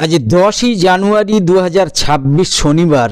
আজ দশই জানুয়ারি দু হাজার ছাব্বিশ শনিবার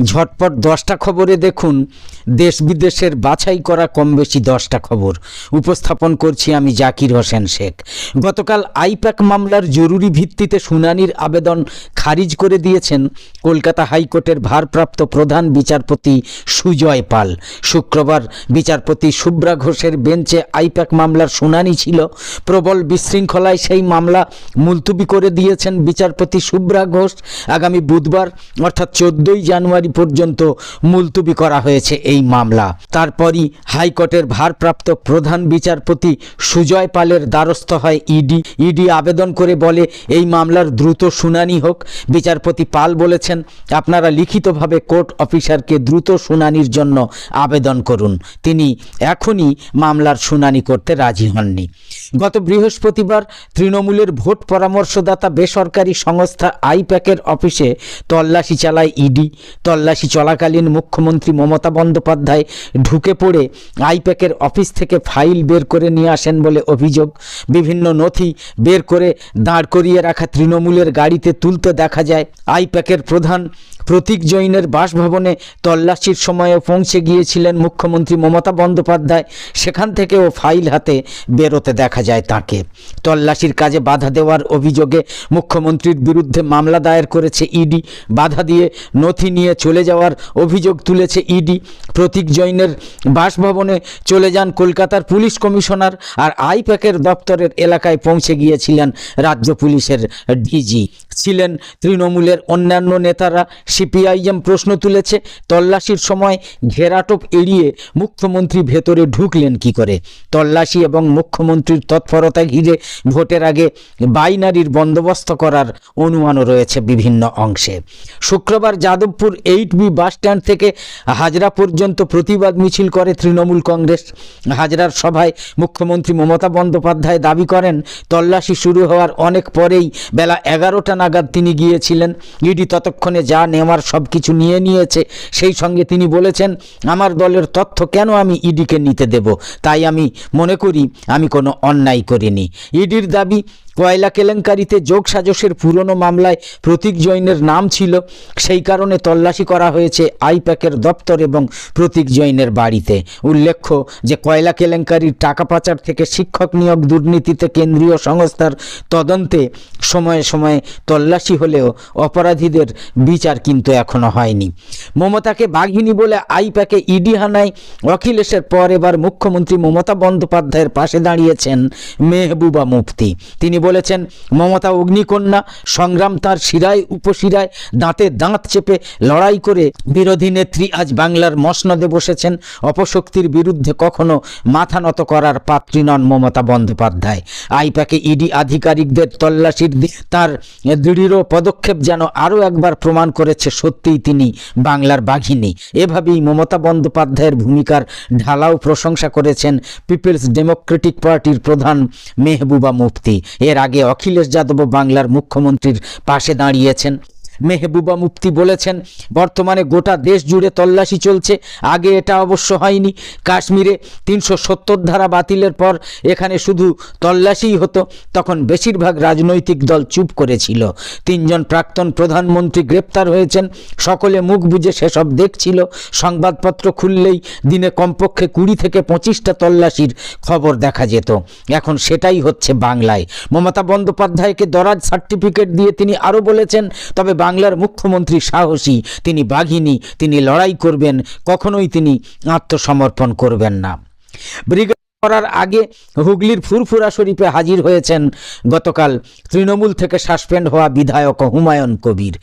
ঝটপট দশটা খবরে দেখুন। দেশ বিদেশের বাছাই করা কম বেশি দশটা খবর। উপস্থাপন করছি আমি জাকির হোসেন শেখ। গতকাল আইপ্যাক মামলার জরুরি ভিত্তিতে শুনানির আবেদন খারিজ করে দিয়েছেন কলকাতা হাইকোর্টের ভারপ্রাপ্ত প্রধান বিচারপতি সুজয় পাল। শুক্রবার বিচারপতি শুভ্রা ঘোষের বেঞ্চে আইপ্যাক মামলার শুনানি ছিল। প্রবল বিশৃঙ্খলায় সেই মামলা মুলতুবি করে দিয়েছেন বিচারপতি শুভ্রা ঘোষ। আগামী বুধবার, অর্থাৎ চোদ্দই জানুয়ারি পর্যন্ত মুলতুবি করা হয়েছে এই মামলা। তারপরই হাইকোর্টের ভারপ্রাপ্ত প্রধান বিচারপতি সুজয় পালের দ্বারস্থ হয় ইডি। ইডি আবেদন করে বলে, এই মামলার দ্রুত শুনানি হোক। বিচারপতি পাল বলেছেন, আপনারা লিখিতভাবে কোর্ট অফিসারকে দ্রুত শুনানির জন্য আবেদন করুন। তিনি এখনই মামলার শুনানি করতে রাজি হননি। গত বৃহস্পতিবার তৃণমূলের ভোট পরামর্শদাতা বেসরকারি সংস্থা আইপ্যাকের অফিসে তল্লাশি চালায় ইডি। তল্লাশি চলাকালীন মুখ্যমন্ত্রী মমতা বন্দ্যোপাধ্যায় ঢুকে পড়ে আইপ্যাকের অফিস থেকে ফাইল বের করে নিয়ে আসেন বলে অভিযোগ। বিভিন্ন নথি বের করে দাঁড় করিয়ে রাখা তৃণমূলের গাড়িতে তুলতে দেখা যায় আইপ্যাকের প্রধান প্রতীক জৈনের বাসভবনে তল্লাশির সময়ে পৌঁছে গিয়েছিলেন মুখ্যমন্ত্রী মমতা বন্দ্যোপাধ্যায়। সেখান থেকেও ফাইল হাতে বেরোতে দেখা যায় তাকে। তল্লাশির কাজে বাধা দেওয়ার অভিযোগে মুখ্যমন্ত্রীর বিরুদ্ধে মামলা দায়ের করেছে ইডি। বাধা দিয়ে নথি নিয়ে চলে যাওয়ার অভিযোগ তুলেছে ইডি। প্রতীক জৈনের বাসভবনে চলে যান কলকাতার পুলিশ কমিশনার আর আইপ্যাকের দপ্তরের এলাকায় পৌঁছে গিয়েছিলেন রাজ্য পুলিশের ডিজি। ছিলেন তৃণমূলের অন্যান্য নেতারা। সিপিআইএম প্রশ্ন তুলেছে, তল্লাশির সময় ঘেরাটোপ এড়িয়ে মুখ্যমন্ত্রী ভেতরে ঢুকলেন কি করে? তল্লাশি এবং মুখ্যমন্ত্রীর তৎপরতা ঘিরে ভোটের আগে বাইনারির বন্দোবস্ত করার অনুমানও রয়েছে বিভিন্ন অংশে। শুক্রবার যাদবপুর এইট বি বাসস্ট্যান্ড থেকে হাজরা পর্যন্ত প্রতিবাদ মিছিল করে তৃণমূল কংগ্রেস। হাজরার সভায় মুখ্যমন্ত্রী মমতা বন্দ্যোপাধ্যায় দাবি করেন, তল্লাশি শুরু হওয়ার অনেক পরেই বেলা এগারোটা নাগাদ তিনি গিয়েছিলেন। ইডি ততক্ষণে যা নেওয়ার সব কিছু নিয়ে নিয়েছে, সেই সঙ্গে তিনি বলেছেন, আমার দলের তথ্য কেন আমি ইডিকে নিতে দেব? তাই আমি মনে করি, আমি কোনো অন্যায় করিনি। ইডির দাবি কয়লা কেলেঙ্কারিতে যোগ সাজসের পুরনো মামলায় প্রতীক জৈনের নাম ছিল। সেই কারণে তল্লাশি করা হয়েছে আইপ্যাকের দপ্তর এবং প্রতীক জৈনের বাড়িতে। উল্লেখ্য যে কয়লা কেলেঙ্কারির টাকা পাচার থেকে শিক্ষক নিয়োগ দুর্নীতিতে কেন্দ্রীয় সংস্থার তদন্তে সময়ে সময়ে তল্লাশি হলেও অপরাধীদের বিচার কিন্তু এখনও হয়নি। মমতাকে বাঘিনী বলে আইপ্যাকে ইডি হানায় অখিলেশের পর এবার মুখ্যমন্ত্রী মমতা বন্দ্যোপাধ্যায়ের পাশে দাঁড়িয়েছেন মেহবুবা মুফতি। তিনি বলেছেন, মমতা অগ্নিকন্যা সংগ্রাম তার শিরায়, উপশিরায়, দাঁতে দাঁত চেপে লড়াই করে বিরোধী নেত্রী আজ বাংলার মসনদে বসেছেন। অপশক্তির বিরুদ্ধে কখনো মাথা নত করার পাত্রী নন মমতা বন্দ্যোপাধ্যায়। আইপ্যাকে ইডি আধিকারিকদের তল্লাশির তার দৃঢ় পদক্ষেপ যেন আরও একবার প্রমাণ করেছে সত্যিই তিনি বাংলার বাঘিনী। এভাবেই মমতা বন্দ্যোপাধ্যায়ের ভূমিকার ঢালাও প্রশংসা করেছেন পিপলস ডেমোক্রেটিক পার্টির প্রধান মেহবুবা মুফতি। এর আগে অখিলেশ যাদব বাংলার মুখ্যমন্ত্রীর পাশে দাঁড়িয়েছেন। মেহবুবা মুফতি বলেছেন, বর্তমানে গোটা দেশ জুড়ে তল্লাশি চলছে, আগে এটা অবশ্য হয়নি। কাশ্মীরে তিনশো সত্তর ধারা বাতিলের পর এখানে শুধু তল্লাশিই হতো, তখন বেশিরভাগ রাজনৈতিক দল চুপ করেছিল। তিনজন প্রাক্তন প্রধানমন্ত্রী গ্রেপ্তার হয়েছেন, সকলে মুখ বুজে সেসব দেখছিল, সংবাদপত্র খুললেই দিনে কমপক্ষে কুড়ি থেকে পঁচিশটা তল্লাশির খবর দেখা যেত। এখন সেটাই হচ্ছে বাংলায়। মমতা বন্দ্যোপাধ্যায়কে দরাজ সার্টিফিকেট দিয়ে তিনি আরও বলেছেন, তবে বাংলার মুখ্যমন্ত্রী সাহসী। তিনি বাঘিনী তিনি লড়াই করবেন কখনোই তিনি আত্মসমর্পণ করবেন না। ব্রিগেড করার আগে হুগলির ফুরফুরা শরীফে হাজির হয়েছেন গতকাল তৃণমূল থেকে সাসপেন্ড হওয়া বিধায়ক হুমায়ুন কবির।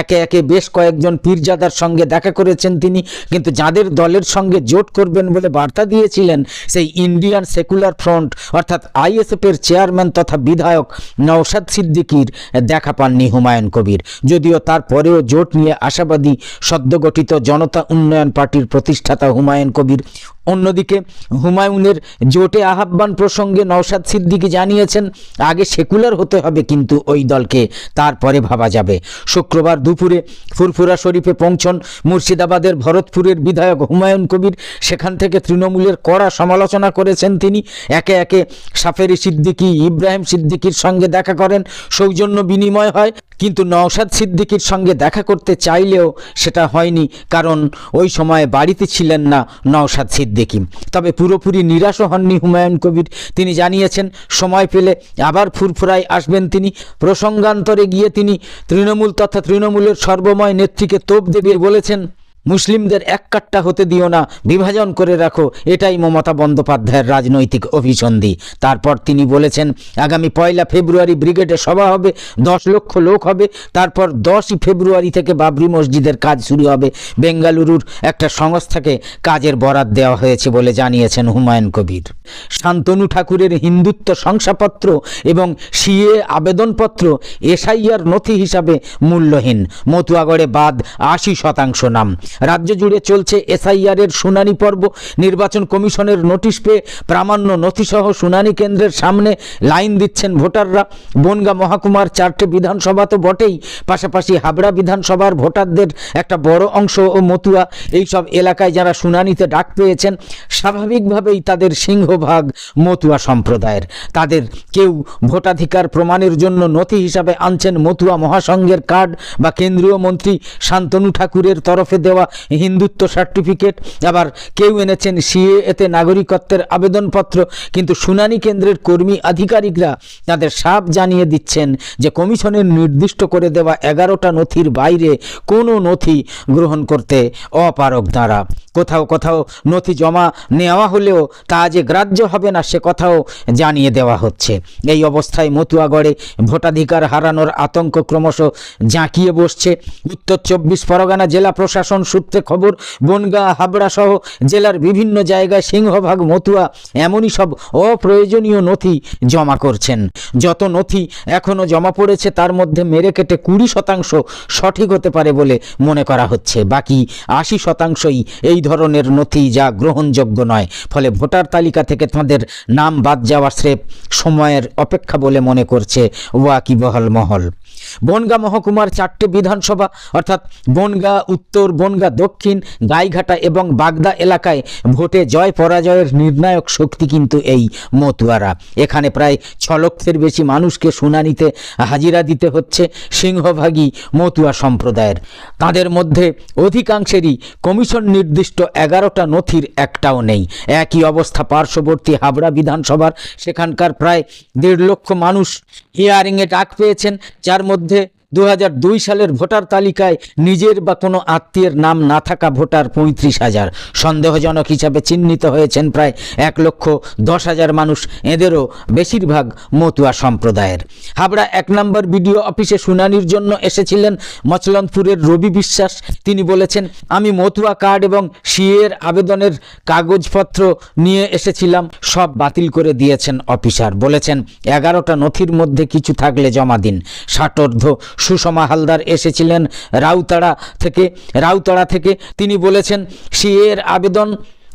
একে একে বেশ কয়েকজন পীরজাদার সঙ্গে দেখা করেছেন তিনি, কিন্তু যাদের দলের সঙ্গে জোট করবেন বলে বার্তা দিয়েছিলেন সেই ইন্ডিয়ান সেকুলার ফ্রন্ট, অর্থাৎ আইএসএফের চেয়ারম্যান তথা বিধায়ক নওশাদ সিদ্দিকির দেখা পাননি হুমায়ুন কবির। যদিও তারপরেও জোট নিয়ে আশাবাদী, সদ্যগঠিত জনতা উন্নয়ন পার্টির প্রতিষ্ঠাতা হুমায়ুন কবির অন্যদিকে হুমায়ুনের জোটে আহ্বান প্রসঙ্গে নওশাদ সিদ্দিকী জানিয়েছেন, আগে সেকুলার হতে হবে কিন্তু ওই দলকে, তারপরে ভাবা যাবে। শুক্রবার দুপুরে ফুরফুরা শরীফে পৌঁছন মুর্শিদাবাদের ভরতপুরের বিধায়ক হুমায়ুন কবির। সেখান থেকে তৃণমূলের কড়া সমালোচনা করেছেন তিনি। একে একে সাফেরি সিদ্দিকি, ইব্রাহিম সিদ্দিকীর সঙ্গে দেখা করেন, সৌজন্য বিনিময় হয়। কিন্তু নওশাদ সিদ্দিকীর সঙ্গে দেখা করতে চাইলেও সেটা হয়নি, কারণ ওই সময় বাড়িতে ছিলেন না নওশাদ সিদ্দিকী। তবে পুরোপুরি নিরাশ হননি হুমায়ুন কবির। তিনি জানিয়েছেন, সময় পেলে আবার ফুরফুরায় আসবেন তিনি। প্রসঙ্গান্তরে গিয়ে তিনি তৃণমূল তথা তৃণমূলের সর্বময় নেত্রীকে তোপ দেবে বলেছেন। মুসলিমদের এক কাট্টা হতে দিও না, বিভাজন করে রাখো। এটাই মমতা বন্দ্যোপাধ্যায়ের রাজনৈতিক অভিসন্ধি। তারপর তিনি বলেছেন, আগামী পয়লা ফেব্রুয়ারি ব্রিগেডে সভা হবে, দশ লক্ষ লোক হবে। তারপর দশই ফেব্রুয়ারি থেকে বাবরি মসজিদের কাজ শুরু হবে। বেঙ্গালুরুর একটা সংস্থাকে কাজের বরাদ দেওয়া হয়েছে বলে জানিয়েছেন হুমায়ুন কবির। শান্তনু ঠাকুরের হিন্দুত্ব শংসাপত্র এবং সিএ আবেদনপত্র এসআইআর নথি হিসাবে মূল্যহীন। মতুয়াগড়ে বাদ আশি শতাংশ নাম। রাজ্য জুড়ে চলছে এসআইআর এর শুনানি পর্ব। নির্বাচন কমিশনের নোটিশ পেয়ে প্রামাণ্য নথিসহ শুনানি কেন্দ্রের সামনে লাইন দিচ্ছেন ভোটাররা। বনগা মহাকুমার চারটে বিধানসভা তো বটেই, পাশাপাশি হাবড়া বিধানসভার ভোটারদের একটা বড় অংশ ও মতুয়া। এইসব এলাকায় যারা শুনানিতে ডাক পেয়েছেন, স্বাভাবিকভাবেই তাদের সিংহভাগ মতুয়া সম্প্রদায়ের। তাদের কেউ ভোটাধিকার প্রমাণের জন্য নথি হিসাবে আনছেন মতুয়া মহাসংঘের কার্ড বা কেন্দ্রীয় মন্ত্রী শান্তনু ঠাকুরের তরফে দেওয়া হিন্দুত্ব সার্টিফিকেট আবার কেউ এনেছেন সিএ এতে নাগরিকত্বের আবেদনপত্র, কিন্তু শুনানি কেন্দ্রের কর্মী আধিকারিকরা তাদের সাপ জানিয়ে দিচ্ছেন যে কমিশনের নির্দিষ্ট করে দেওয়া এগারোটা নথির বাইরে কোনো নথি গ্রহণ করতে অপারক তাঁরা। কোথাও কোথাও নথি জমা নেওয়া হলেও তা যে গ্রাহ্য হবে না, সে কথাও জানিয়ে দেওয়া হচ্ছে। এই অবস্থায় মতুয়াগড়ে ভোটাধিকার হারানোর আতঙ্ক ক্রমশ জাঁকিয়ে বসছে। উত্তর চব্বিশ পরগনা জেলা প্রশাসন সূত্রে খবর, বনগা, হাবড়া সহ জেলার বিভিন্ন জায়গায় সিংহভাগ মতুয়া এমনই সব অপ্রয়োজনীয় নথি জমা করছেন। যত নথি এখনও জমা পড়েছে, তার মধ্যে মেরে কেটে কুড়ি শতাংশ সঠিক হতে পারে বলে মনে করা হচ্ছে। বাকি আশি শতাংশই এই ধরনের নথি যা গ্রহণযোগ্য নয়। ফলে ভোটার তালিকা থেকে তাঁদের নাম বাদ যাওয়ার স্রেফ সময়ের অপেক্ষা বলে মনে করছে ওয়াকিবহল মহল। বনগা মহকুমার চারটে বিধানসভা, অর্থাৎ বনগা উত্তর, বনগা দক্ষিণ, গাইঘাটা এবং বাগদা এলাকায় ভোটে জয় পরাজয়ের নির্ণায়ক শক্তি কিন্তু এই মতুয়ারা। এখানে প্রায় ছ লক্ষের বেশি মানুষকে শুনানিতে হাজিরা দিতে হচ্ছে সিংহভাগী মতুয়া সম্প্রদায়ের। তাদের মধ্যে অধিকাংশেরই কমিশন নির্দিষ্ট এগারোটা নথির একটাও নেই। একই অবস্থা পার্শ্ববর্তী হাবড়া বিধানসভার, সেখানকার প্রায় দেড় লক্ষ মানুষ হিয়ারিংয়ে ডাক পেয়েছেন, যার মধ্যে মধ্যে দু হাজার দুই সালের ভোটার তালিকায় নিজের বা কোনো আত্মীয়ের নাম না থাকা ভোটার পঁয়ত্রিশ হাজার। সন্দেহজনক হিসাবে চিহ্নিত হয়েছেন প্রায় এক লক্ষ দশ হাজার মানুষ। এদেরও বেশিরভাগ মতুয়া সম্প্রদায়ের। হাবড়া এক নম্বর বিডিও অফিসে শুনানির জন্য এসেছিলেন মচলনপুরের রবি বিশ্বাস। তিনি বলেছেন, আমি মতুয়া কার্ড এবং সিএর আবেদনের কাগজপত্র নিয়ে এসেছিলাম। সব বাতিল করে দিয়েছেন অফিসার। বলেছেন, এগারোটা নথির মধ্যে কিছু থাকলে জমা দিন। ষাটোর্ধ সুষমা হালদার এসেছিলেন রাউতাড়া থেকে। রাউতাড়া থেকে তিনি বলেছেন সিএর আবেদন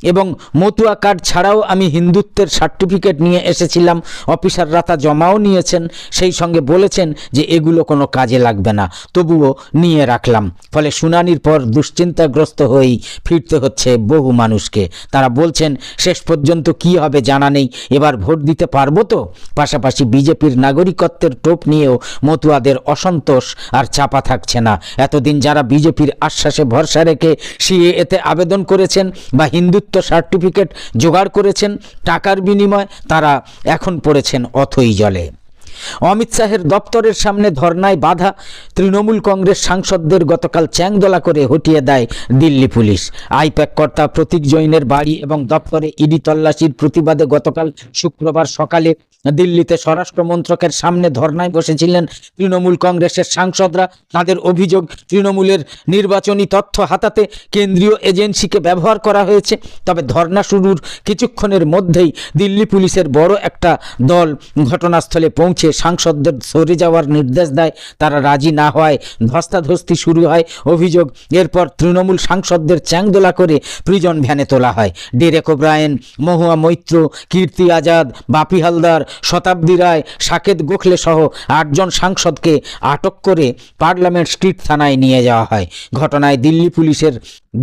এবং মতুয়া কার্ড ছাড়াও আমি হিন্দুত্বের সার্টিফিকেট নিয়ে এসেছিলাম। অফিসাররা তা জমাও নিয়েছেন, সেই সঙ্গে বলেছেন যে এগুলো কোনো কাজে লাগবে না, তবুও নিয়ে রাখলাম। ফলে শুনানির পর দুশ্চিন্তাগ্রস্ত হয়েই ফিরতে হচ্ছে বহু মানুষকে। তারা বলছেন, শেষ পর্যন্ত কি হবে জানা নেই, এবার ভোট দিতে পারব তো? পাশাপাশি বিজেপির নাগরিকত্বের টোপ নিয়েও মতুয়াদের অসন্তোষ আর চাপা থাকছে না। এতদিন যারা বিজেপির আশ্বাসে ভরসা রেখে সিএ এতে আবেদন করেছেন বা হিন্দুত্ব সার্টিফিকেট জোগাড় করেছেন টাকার বিনিময়ে তারা এখন পড়েছেন অথই জলে। অমিত শাহের দপ্তরের সামনে ধর্নায় বাধা, তৃণমূল কংগ্রেস সাংসদদের গতকাল চ্যাংদোলা করে হটিয়ে দেয় দিল্লি পুলিশ। আইপ্যাক কর্তা প্রতীক জৈনের বাড়ি এবং দপ্তরে ইডি তল্লাশির প্রতিবাদে গতকাল শুক্রবার সকালে দিল্লিতে স্বরাষ্ট্র মন্ত্রকের সামনে ধর্নায় বসেছিলেন তৃণমূল কংগ্রেসের সাংসদরা। তাদের অভিযোগ, তৃণমূলের নির্বাচনী তথ্য হাতাতে কেন্দ্রীয় এজেন্সিকে ব্যবহার করা হয়েছে। তবে ধর্না শুরুর কিছুক্ষণের মধ্যেই দিল্লি পুলিশের বড় একটা দল ঘটনাস্থলে পৌঁছে সাংসদদের সরে যাওয়ার নির্দেশ দেয়, তারা রাজি না হওয়ায় ধস্তাধস্তি শুরু হয়। অভিযোগ, এরপর তৃণমূল সাংসদদের চ্যাংদোলা করে প্রিজন ভ্যানে তোলা হয়। ডেরেক ওব্রায়েন, মহুয়া মৈত্র, কীর্তি আজাদ, বাপি হালদার, শতাব্দী রায়, সাকেত গোখলে সহ আটজন সাংসদকে আটক করে পার্লামেন্ট স্ট্রিট থানায় নিয়ে যাওয়া হয়। ঘটনায় দিল্লি পুলিশের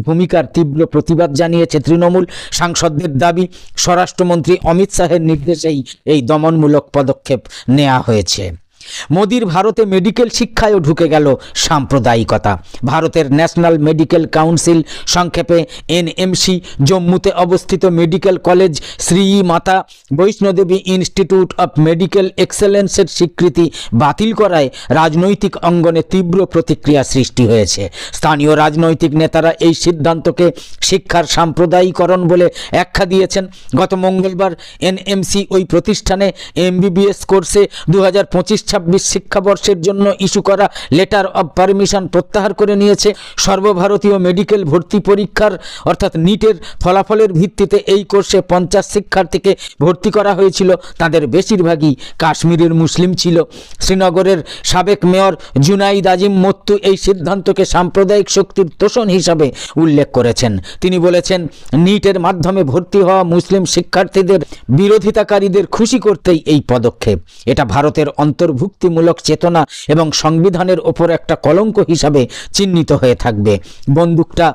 ভূমিকার তীব্র প্রতিবাদ জানিয়েছে তৃণমূল সাংসদদের দাবি, স্বরাষ্ট্রমন্ত্রী অমিত শাহের নির্দেশেই এই দমনমূলক পদক্ষেপ নেওয়া হয়েছে। মোদির ভারতে মেডিকেল শিক্ষায়ও ঢুকে গেল সাম্প্রদায়িকতা। ভারতের ন্যাশনাল মেডিকেল কাউন্সিল সংক্ষেপে এনএমসি, জম্মুতে অবস্থিত medical college Shri Mata Vaishno Devi institute of medical এক্সেলেন্সের স্বীকৃতি বাতিল করায় রাজনৈতিক অঙ্গনে তীব্র প্রতিক্রিয়া সৃষ্টি হয়েছে। স্থানীয় রাজনৈতিক নেতারা এই সিদ্ধান্তকে শিক্ষার সাম্প্রদায়িকরণ বলে ব্যাখ্যা দিয়েছেন। গত মঙ্গলবার এনএমসি ওই প্রতিষ্ঠানে এমবিবিএস কোর্সে দু হাজার পঁচিশ ছাব্বিশ শিক্ষাবর্ষের জন্য ইস্যু করা লেটার অব পারমিশন প্রত্যাহার করে নিয়েছে সর্বভারতীয় মেডিকেল ভর্তি পরীক্ষার, অর্থাৎ নিটের ফলাফলের ভিত্তিতে এই কোর্সে পঞ্চাশ শিক্ষার্থীকে ভর্তি করা হয়েছিল। তাদের বেশিরভাগই কাশ্মীরের মুসলিম ছিল। শ্রীনগরের সাবেক মেয়র জুনাইদ আজিম মত্তু এই সিদ্ধান্তকে সাম্প্রদায়িক শক্তির তোষণ হিসাবে উল্লেখ করেছেন। তিনি বলেছেন, নিটের মাধ্যমে ভর্তি হওয়া মুসলিম শিক্ষার্থীদের বিরোধিতাকারীদের খুশি করতেই এই পদক্ষেপ। এটা ভারতের অন্তর্ভুক্তিমূলক চেতনা এবং সংবিধানের ওপর একটা কলঙ্ক হিসাবে চিহ্নিত হয়ে থাকবে। বন্দুকটা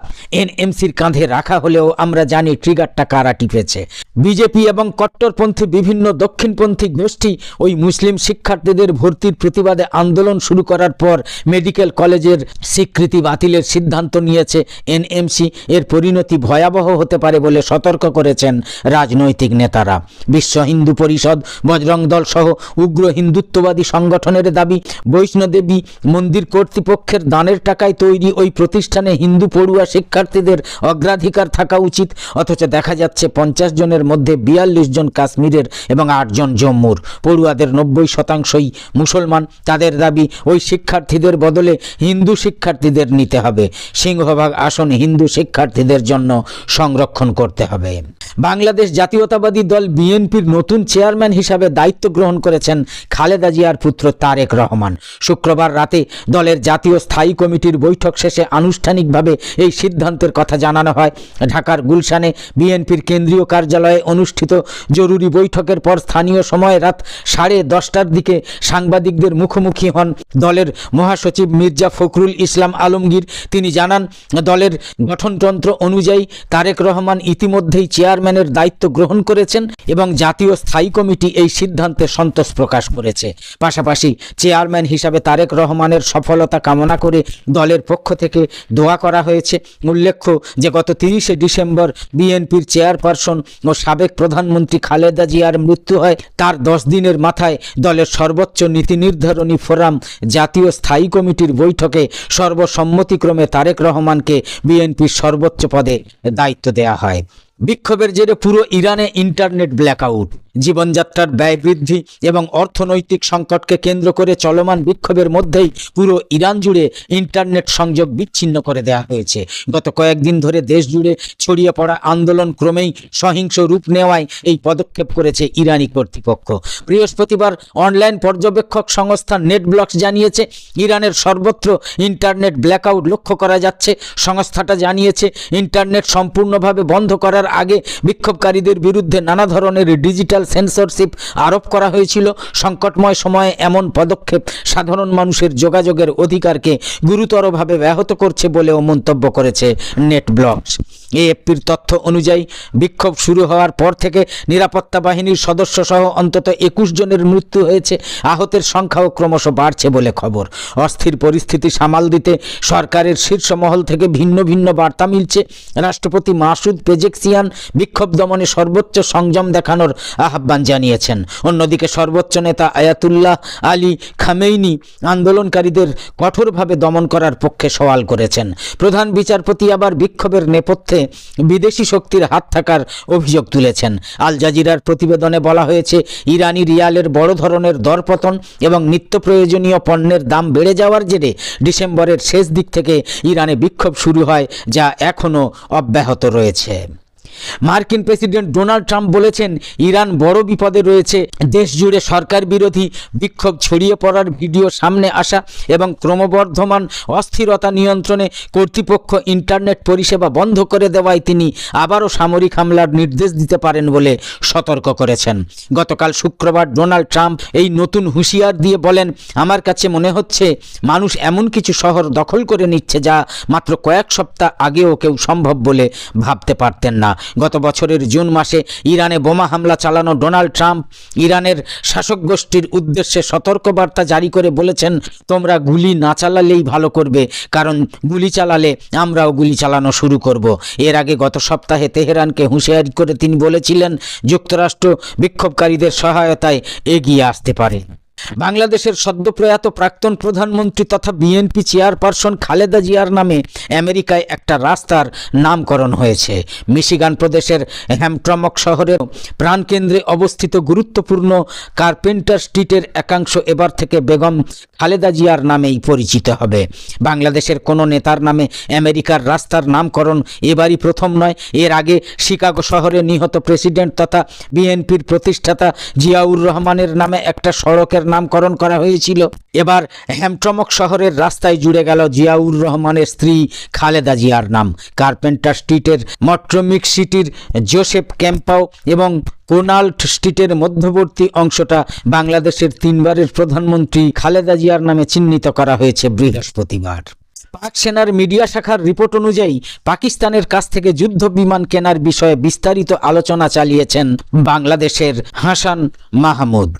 এনএমসির কাঁধে রাখা হলেও আমরা জানি ট্রিগারটা কারা টিপেছে। বিজেপি এবং কট্টরপন্থী বিভিন্ন দক্ষিণপন্থী গোষ্ঠী ওই মুসলিম শিক্ষার্থীদের ভর্তির প্রতিবাদে আন্দোলন শুরু করার পর মেডিকেল কলেজের স্বীকৃতি বাতিলের সিদ্ধান্ত নিয়েছে এনএমসি। এর পরিণতি ভয়াবহ হতে পারে বলে সতর্ক করেছেন রাজনৈতিক নেতারা। বিশ্ব হিন্দু পরিষদ, বজরং দল সহ উগ্র হিন্দুত্ববাদী সংগঠনের দাবি বৈষ্ণোদেবী মন্দির কর্তৃপক্ষের দানের টাকায় তৈরি ওই প্রতিষ্ঠানে হিন্দু পড়ুয়া শিক্ষার্থীদের অগ্রাধিকার থাকা উচিত। অথচ দেখা যাচ্ছে পঞ্চাশ জনের মধ্যে বিয়াল্লিশ জন কাশ্মীরের এবং আটজন জম্মুর। পড়ুয়াদের নব্বই শতাংশই মুসলমান। তাদের দাবি, ওই শিক্ষার্থীদের বদলে হিন্দু শিক্ষার্থীদের নিতে হবে। সিংহভাগ আসন হিন্দু শিক্ষার্থীদের জন্য সংরক্ষণ করতে হবে। বাংলাদেশ জাতীয়তাবাদী দল বিএনপির নতুন চেয়ারম্যান হিসাবে দায়িত্ব গ্রহণ করেছেন খালেদা জিয়ার পুত্র তারেক রহমান। শুক্রবার রাতে দলের জাতীয় স্থায়ী কমিটির বৈঠক শেষে আনুষ্ঠানিকভাবে এই সিদ্ধান্তের কথা জানানো হয়। ঢাকার গুলশানে বিএনপির কেন্দ্রীয় কার্যালয়ে অনুষ্ঠিত জরুরি বৈঠকের পর স্থানীয় সময় রাত সাড়ে দশটার দিকে সাংবাদিকদের মুখোমুখি হন দলের মহাসচিব মির্জা ফখরুল ইসলাম আলমগীর। তিনি জানান, দলের গঠনতন্ত্র অনুযায়ী তারেক রহমান ইতিমধ্যেই চেয়ারম্যানের দায়িত্ব গ্রহণ করেছেন এবং জাতীয় স্থায়ী কমিটি এই সিদ্ধান্তে সন্তোষ প্রকাশ করেছে। পাশাপাশি চেয়ারম্যান হিসাবে তারেক রহমানের সফলতা কামনা করে দলের পক্ষ থেকে দোয়া করা হয়েছে। উল্লেখ্য যে, গত তিরিশে ডিসেম্বর বিএনপির চেয়ারপারসন ও সাবেক প্রধানমন্ত্রী খালেদা জিয়ার মৃত্যু হয়। তার দশ দিনের মাথায় দলের সর্বোচ্চ নীতি নির্ধারণী ফোরাম জাতীয় স্থায়ী কমিটির বৈঠকে সর্বসম্মতিক্রমে তারেক রহমানকে বিএনপির সর্বোচ্চ পদে দায়িত্ব দেয়া হয়। বিক্ষোভের জেরে পুরো ইরানে ইন্টারনেট ব্ল্যাকআউট। জীবনযাত্রার ব্যয় বৃদ্ধি এবং অর্থনৈতিক সংকটকে কেন্দ্র করে চলমান বিক্ষোভের মধ্যেই পুরো ইরান জুড়ে ইন্টারনেট সংযোগ বিচ্ছিন্ন করে দেওয়া হয়েছে। গত কয়েকদিন ধরে দেশ জুড়ে ছড়িয়ে পড়া আন্দোলন ক্রমেই সহিংস রূপ নেওয়ায় এই পদক্ষেপ করেছে ইরানি কর্তৃপক্ষ। বৃহস্পতিবার অনলাইন পর্যবেক্ষক সংস্থা নেটব্লকস জানিয়েছে, ইরানের সর্বত্র ইন্টারনেট ব্ল্যাকআউট লক্ষ্য করা যাচ্ছে। সংস্থাটা জানিয়েছে, ইন্টারনেট সম্পূর্ণভাবে বন্ধ করার আগে বিক্ষোভকারীদের বিরুদ্ধে নানা ধরনের ডিজিটাল সেন্সরশিপ আরোপ করা হয়েছিল। সংকটময় সময়ে এমন পদক্ষেপ সাধারণ মানুষের যোগাযোগের অধিকারকে গুরুতরভাবে ব্যাহত করছে বলেও মন্তব্য করেছে নেট ব্লগস এএফপির তথ্য অনুযায়ী, বিক্ষোভ শুরু হওয়ার পর থেকে নিরাপত্তা বাহিনীর সদস্য সহ অন্তত একুশ জনের মৃত্যু হয়েছে। আহতের সংখ্যাও ক্রমশ বাড়ছে বলে খবর। অস্থির পরিস্থিতি সামাল দিতে সরকারের শীর্ষ মহল থেকে ভিন্ন ভিন্ন বার্তা মিলছে। রাষ্ট্রপতি মাসুদ পেজেক্সিয়ান বিক্ষোভ দমনে সর্বোচ্চ সংযম দেখানোর আহ্বান জানিয়েছেন। অন্যদিকে সর্বোচ্চ নেতা আয়াতুল্লাহ আলী খামেইনি আন্দোলনকারীদের কঠোরভাবে দমন করার পক্ষে সওয়াল করেছেন। প্রধান বিচারপতি আবার বিক্ষোভের নেপথ্যে বিদেশি শক্তির হাত থাকার অভিযোগ তুলেছেন। আল জাজিরার প্রতিবেদনে বলা হয়েছে, ইরানি রিয়ালের বড় ধরনের দরপতন এবং নিত্য প্রয়োজনীয় পণ্যের দাম বেড়ে যাওয়ার জেরে ডিসেম্বরের শেষ দিক থেকে ইরানে বিক্ষোভ শুরু হয়, যা এখনও অব্যাহত রয়েছে। মার্কিন প্রেসিডেন্ট ডোনাল্ড ট্রাম্প বলেছেন, ইরান বড় বিপদে রয়েছে। দেশ জুড়ে সরকার বিরোধী বিক্ষোভ ছড়িয়ে পড়ার ভিডিও সামনে আসা এবং ক্রমবর্ধমান অস্থিরতা নিয়ন্ত্রণে কর্তৃপক্ষ ইন্টারনেট পরিষেবা বন্ধ করে দেওয়ায় তিনি আবারও সামরিক হামলার নির্দেশ দিতে পারেন বলে সতর্ক করেছেন। গতকাল শুক্রবার ডোনাল্ড ট্রাম্প এই নতুন হুঁশিয়ার দিয়ে বলেন, আমার কাছে মনে হচ্ছে মানুষ এমন কিছু শহর দখল করে নিচ্ছে যা মাত্র কয়েক সপ্তাহ আগেও কেউ সম্ভব বলে ভাবতে পারতেন না। গত বছরের জুন মাসে ইরানে বোমা হামলা চালানো ডোনাল্ড ট্রাম্প ইরানের শাসক গোষ্ঠীর উদ্দেশ্যে সতর্কবার্তা জারি করে বলেছেন, তোমরা গুলি না চালালেই ভালো করবে, কারণ গুলি চালালে আমরাও গুলি চালানো শুরু করব। এর আগে গত সপ্তাহে তেহরানকে হুঁশিয়ারি করে তিনি বলেছিলেন, যুক্তরাষ্ট্র বিক্ষোভকারীদের সহায়তায় এগিয়ে আসতে পারে। বাংলাদেশের সদ্যপ্রয়াত প্রাক্তন প্রধানমন্ত্রী তথা বিএনপি চেয়ারপারসন খালেদা জিয়ার নামে আমেরিকায় একটা রাস্তার নামকরণ হয়েছে। মিশিগান প্রদেশের হ্যামট্রমক শহরের প্রাণকেন্দ্রে অবস্থিত গুরুত্বপূর্ণ কার্পেন্টার স্ট্রিটের একাংশ এবার থেকে বেগম খালেদা জিয়ার নামেই পরিচিত হবে। বাংলাদেশের কোনো নেতার নামে আমেরিকার রাস্তার নামকরণ এবারই প্রথম নয়। এর আগে শিকাগো শহরে নিহত প্রেসিডেন্ট তথা বিএনপির প্রতিষ্ঠাতা জিয়াউর রহমানের নামে একটা সড়কের নামকরণ করা হয়েছিল। এবার হ্যামট্রমক শহরের রাস্তায় জুড়ে গেল জিয়াউর রহমানের স্ত্রী খালেদা জিয়ার নাম। কার্পেন্টার স্ট্রিটের মট্রমিক সিটির জোসেফ ক্যাম্পাও এবং কোনাল্ট স্ট্রিটের মধ্যবর্তী অংশটা বাংলাদেশের তিনবারের প্রধানমন্ত্রী খালেদা জিয়ার নামে চিহ্নিত করা হয়েছে বৃহস্পতিবার। পাক সেনার মিডিয়া শাখার রিপোর্ট অনুযায়ী পাকিস্তানের কাছ থেকে যুদ্ধ বিমান কেনার বিষয়ে বিস্তারিত আলোচনা চালিয়েছেন বাংলাদেশের হাসান মাহমুদ।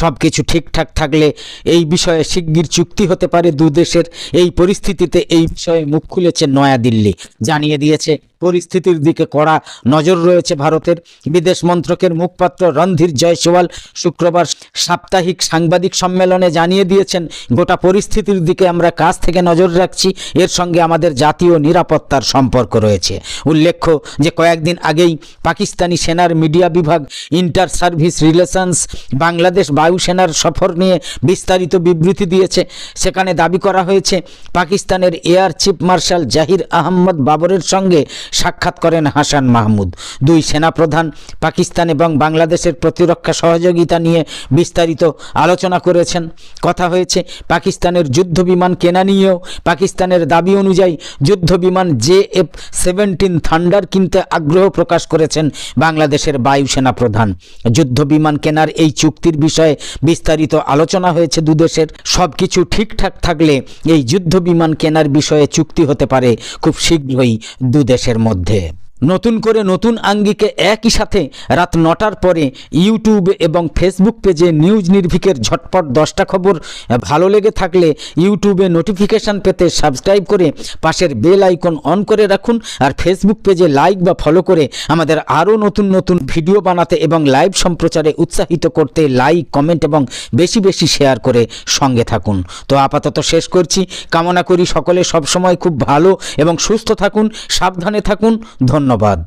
সব কিছু ঠিকঠাক থাকলে এই বিষয়ে শিগগির চুক্তি হতে পারে দু দেশের। এই পরিস্থিতিতে এই বিষয়ে মুখ খুলেছে নয়াদিল্লি জানিয়ে দিয়েছে, পরিস্থিতির দিকে কড়া নজর রয়েছে ভারতের। বিদেশ মন্ত্রকের মুখপাত্র রণধীর জয়সওয়াল শুক্রবার সাপ্তাহিক সাংবাদিক সম্মেলনে জানিয়ে দিয়েছেন, গোটা পরিস্থিতির দিকে আমরা কাছ থেকে নজর রাখছি। এর সঙ্গে আমাদের জাতীয় নিরাপত্তার সম্পর্ক রয়েছে। উল্লেখ্য যে কয়েকদিন আগেই পাকিস্তানি সেনার মিডিয়া বিভাগ ইন্টার সার্ভিস রিলেশনস বাংলাদেশ বায়ুসেনার সফর নিয়ে বিস্তারিত বিবৃতি দিয়েছে। সেখানে দাবি করা হয়েছে, পাকিস্তানের air chief marshal Zahir Ahmed বাবরের সঙ্গে সাক্ষাৎ করেন হাসান মাহমুদ। দুই সেনাপ্রধান পাকিস্তান এবং বাংলাদেশের প্রতিরক্ষা সহযোগিতা নিয়ে বিস্তারিত আলোচনা করেছেন। কথা হয়েছে, পাকিস্তানের যুদ্ধ বিমান কেনা নিয়েও পাকিস্তানের দাবি অনুযায়ী যুদ্ধ বিমান জে এফ সেভেন্টিন থান্ডার কিনতে আগ্রহ প্রকাশ করেছেন বাংলাদেশের বায়ুসেনা প্রধান যুদ্ধ বিমান কেনার এই চুক্তির বিষয়ে বিস্তারিত আলোচনা হয়েছে দুদেশের। সব কিছু ঠিকঠাক থাকলে এই যুদ্ধ বিমান কেনার বিষয়ে চুক্তি হতে পারে খুব শীঘ্রই দুদেশের মধ্যে। নতুন করে নতুন আঙ্গিকে একই সাথে রাত নটার পরে ইউটিউব এবং ফেসবুক পেজে নিউজ নির্ভিকের ঝটপট দশটা খবর ভালো লেগে থাকলে ইউটিউবে নোটিফিকেশান পেতে সাবস্ক্রাইব করে পাশের বেল আইকন অন করে রাখুন আর ফেসবুক পেজে লাইক বা ফলো করে আমাদের আরও নতুন নতুন ভিডিও বানাতে এবং লাইভ সম্প্রচারে উৎসাহিত করতে লাইক, কমেন্ট এবং বেশি বেশি শেয়ার করে সঙ্গে থাকুন। তো আপাতত শেষ করছি। কামনা করি সকলে সবসময় খুব ভালো এবং সুস্থ থাকুন, সাবধানে থাকুন। ধন্যবাদ।